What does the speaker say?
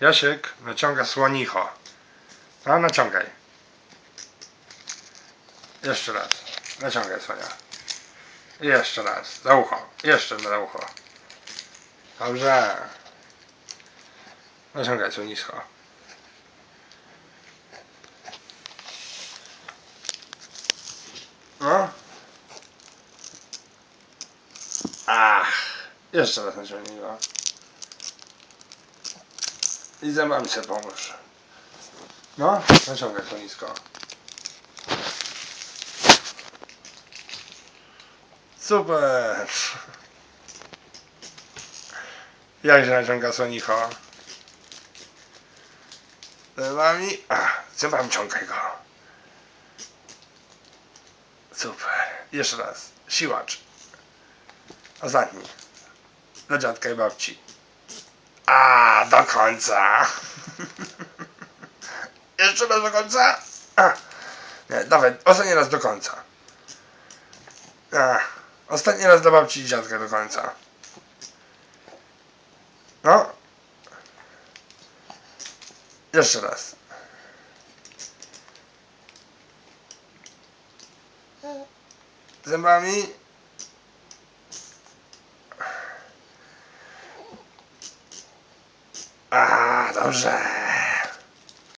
Jasiek naciąga słonicho. No, naciągaj. Jeszcze raz. Naciągaj słonia. Jeszcze raz. Za ucho. Jeszcze za ucho. Dobrze. Naciągaj słonisko. No. Ach. Jeszcze raz naciągnij go. I zębami sobie pomóż. No, naciągaj to nisko. Super! Jak się naciąga słonicho? Zębami? A, zębami ciągaj go. Super. Jeszcze raz. Siłacz. Ostatni. Dla dziadka i babci. A, do końca. Jeszcze raz do końca. A. Nie, dawaj, ostatni raz do końca. A. Ostatni raz dla babci i dziadka do końca. No. Jeszcze raz. Zębami. A, dobrze.